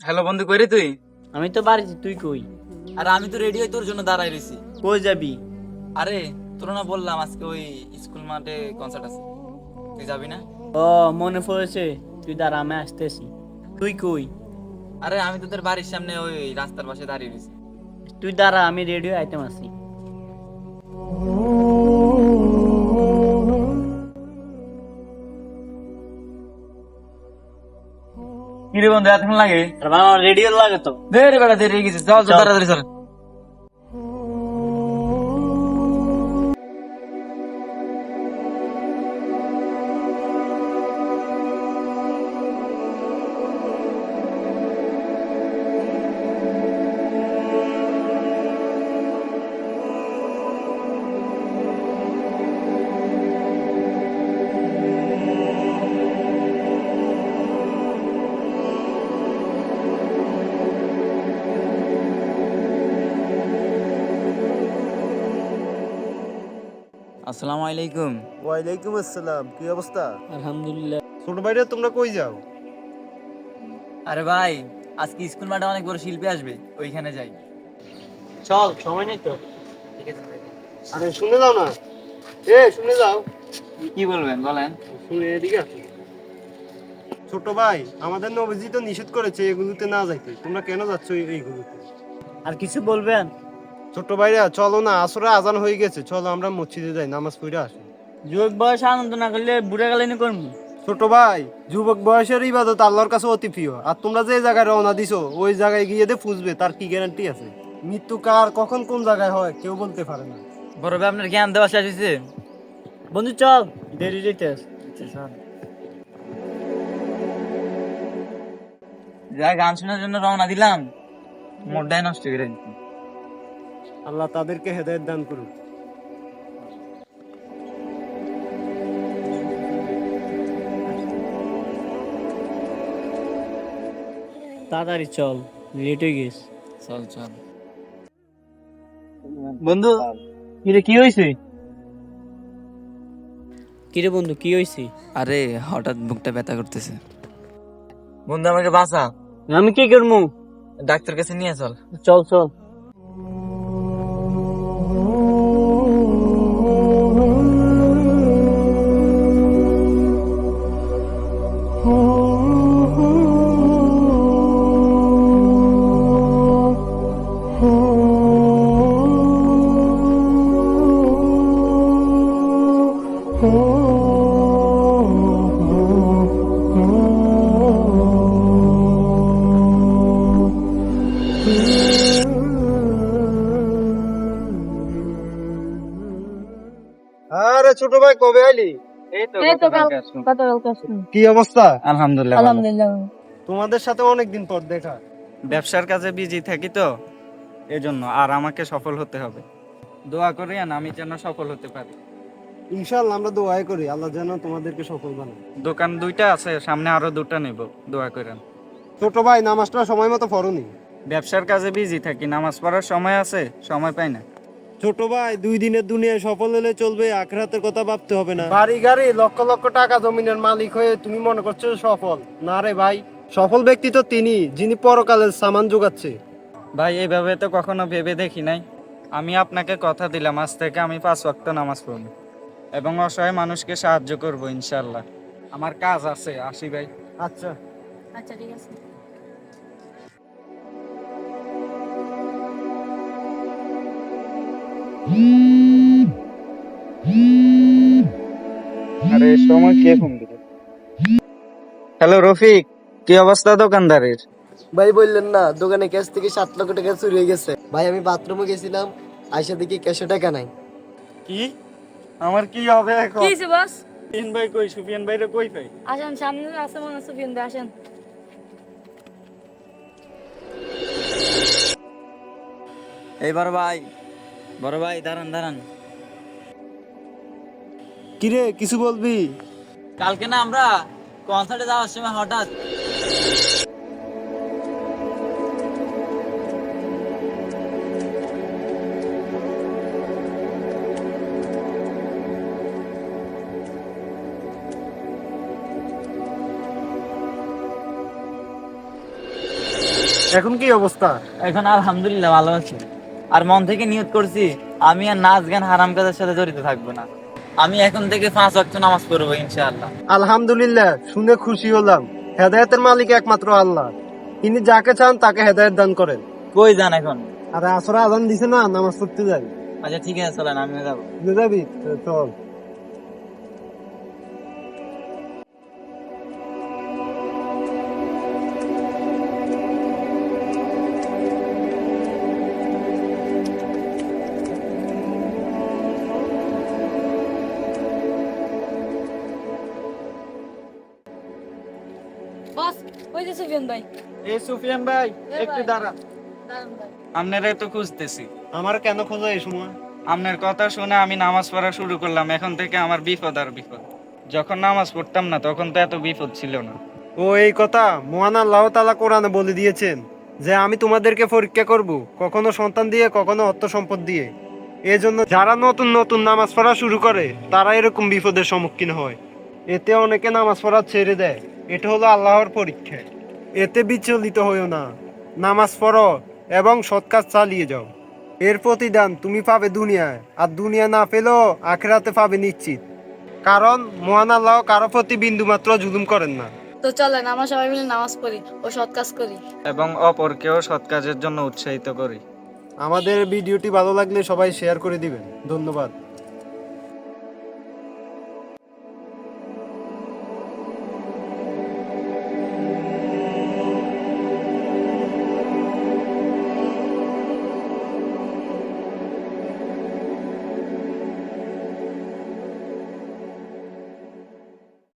Hello বন্ধু কই রে তুই? আমি তো বাড়িতে তুই কই? আরে আমি তো রেডি হয়ে তোর জন্য দাঁড়াই রয়েছি। কই যাবি? আরে তোর না বললাম আজকে ওই স্কুল মাঠে কনসার্ট আছে। তুই যাবি না? ও মনে পড়েছে তুই দাঁড়া আমি আসতেছি। তুই কই? আরে আমি তো তোর বাড়ির সামনে ওই রাস্তার পাশে দাঁড়িয়ে রয়েছি। তুই দাঁড়া আমি রেডিও আইটেম আছি কি রে বন্ধু এতক্ষণ লাগে? আমার রেডিও লাগে তো। বেড়ে বেড়া দেরি হয়ে গেছে চল চল চল। তাড়াতাড়ি চল। আসসালামু আলাইকুম। ওয়ালাইকুম আসসালাম কি অবস্থা? আলহামদুলিল্লাহ। ছোট ভাইরা তোমরা কই যাও? আরে ভাই আজকে স্কুল মাঠে অনেক বড় শিল্পী আসবে ওইখানে যাই। চল সময় নেই তো। ঠিক আছে আরে শুনে যাও না। এ শুনে যাও। কি বলবেন বলেন। শুনে এদিকে আসো। ছোট ভাই আমাদের নবজি তো নিষেধ করেছে এগুলোতে না যাইতে। তোমরা কেন যাচ্ছ এই- এইগুলোতে? আর কিছু বলবেন? ছোট ভাইরা চলো না আসরে আজান হয়ে গেছে। চলো আমরা মসজিদে যাই নামাজ পড়ে আসি। যুবক বয়স আনন্দ না করলে বুড়া গেলে নি করব ছোট ভাই যুবক বয়সের ইবাদত আল্লাহর কাছে অতি প্রিয়। আর তোমরা যে জায়গায় রওনা দিছো ওই জায়গায় গিয়ে দে ফুসবে তার কি গ্যারান্টি আছে? মৃত্যু কার কখন কোন জায়গায় হয় কেউ বলতে পারে না। বড় ভাই আপনার জ্ঞান দেওয়া শেষ হয়েছে? বন্ধু চল। দেরি যেতে যা গান শোনার জন্য রওনা দিলাম। মোডটাই নষ্ট করে দিচ্ছি। আল্লাহ তাদেরকে হেদায়েত দান করুক তাড়াতাড়ি চল লেট হয়ে গেছে। চল চল। বন্ধু কিরে কি হয়েছে? কিরে বন্ধু কি হয়েছে? আরে হঠাৎ বুকটা ব্যথা করতেছে। বন্ধু আমাকে বাঁচা। আমি কি করব? ডাক্তার কাছে নিয়ে চল। চল চল। আরে ছোট ভাই কবে আইলি? কি অবস্থা? আলহামদুলিল্লাহ আলহামদুলিল্লাহ। তোমাদের সাথে অনেকদিন পর দেখা। ব্যবসার কাজে বিজি থাকি তো এজন্য আর আমাকে সফল হতে হবে। দোয়া করি আর আমি যেন সফল হতে পারি। ইনশাআল্লাহ আমরা দোয়াই করি আল্লাহ যেন তোমাদেরকে সফল বানায়। দোকান দুইটা আছে সামনে আরও দুটা নেব দোয়া করেন। ছোট ভাই নামাজটা সময় মতো পড়নি। ব্যবসার কাজে বিজি থাকি নামাজ পড়ার সময় আছে সময় পাই না। ছোট ভাই দুই দিনের দুনিয়ায় সফল হলে চলবে আখরাতের কথা ভাবতে হবে না। বাড়ি গাড়ি লক্ষ লক্ষ টাকা জমিনের মালিক হয়ে তুমি মনে করছ সফল? না রে ভাই সফল ব্যক্তি তো তিনি যিনি পরকালের সামান যোগাচ্ছে। ভাই এইভাবে তো কখনো ভেবে দেখি নাই। আমি আপনাকে কথা দিলাম আজ থেকে আমি পাঁচ ওয়াক্ত নামাজ পড়ব। এবং অসহায় মানুষকে সাহায্য করব ইনশাল্লাহ আমার কাজ আছে আসি ভাই। আচ্ছা। আচ্ছা ঠিক আছে। আরে সময় কে ফোন দিল? হ্যালো রফিক কি অবস্থা দোকানদারের? ভাই বললেন না দোকানে ক্যাশ থেকে সাত লক্ষ টাকা চুরি হয়ে গেছে। ভাই আমি বাথরুমে গেছিলাম আইসা দেখি ক্যাশে টাকা নাই। কি? আমার কি হবে এখন? কি বস? সুফিয়ান ভাই কই? সুফিয়ান ভাইরে কই পাই আসেন সামনে আছে মনে আছে বিন্দু আসেন। এই বড় ভাই বড় ভাই দাঁড়ান দাঁড়ান। কিরে কিছু বলবি? কালকে না আমরা কনসার্টে যাওয়ার সময় হঠাৎ এখন কি অবস্থা? এখন আলহামদুলিল্লাহ ভালো আছি। আর মন থেকে নিয়ত করছি আমি আর নাচ গান হারাম কাজের সাথে জড়িত থাকব না। আমি এখন থেকে পাঁচ ওয়াক্ত নামাজ পড়ব ইনশাআল্লাহ। আলহামদুলিল্লাহ শুনে খুশি হলাম। হেদায়েতের মালিক একমাত্র আল্লাহ। তিনি যাকে চান তাকে হেদায়েত দান করেন। কই যান এখন? আরে আসরা আজান দিছে না নামাজ পড়তে যাই। আচ্ছা ঠিক আছে চলেন আমিও যাব। যাবি? চল। ওই যে সুফিয়ান ভাই। এই সুফিয়ান ভাই একটু দাঁড়ান আপনারাই তো খুঁজতেছি। আমার কেন খোঁজা এই সময়? আপনার কথা শুনে আমি নামাজ পড়া শুরু করলাম এখন থেকে আমার বিপদ আর বিপদ। যখন নামাজ পড়তাম না তখন তো এত বিপদ ছিল না। ও এই কথা মহান আল্লাহ তালা কোরআনে বলে দিয়েছেন যে আমি তোমাদেরকে পরীক্ষা করব কখনো সন্তান দিয়ে কখনো অর্থ সম্পদ দিয়ে। এজন্য যারা নতুন নতুন নামাজ পড়া শুরু করে তারা এরকম বিপদের সম্মুখীন হয়। এতে অনেকে নামাজ পড়া ছেড়ে দেয়। এটা হলো আল্লাহর পরীক্ষা। এতে বিচলিত হইও না। নামাজ পড়ো এবং সৎ কাজ চালিয়ে যাও। এর প্রতিদান তুমি পাবে দুনিয়ায় আর দুনিয়া না পেলেও আখেরাতে পাবে নিশ্চিত। কারণ মহান আল্লাহ কারও প্রতি বিন্দু মাত্র জুলুম করেন না। তো চলেন আমরা সবাই মিলে নামাজ পড়ি ও সৎ কাজ করি। এবং অপরকেও সৎ কাজের জন্য উৎসাহিত করি। আমাদের ভিডিওটি ভালো লাগলে সবাই শেয়ার করে দিবেন। ধন্যবাদ।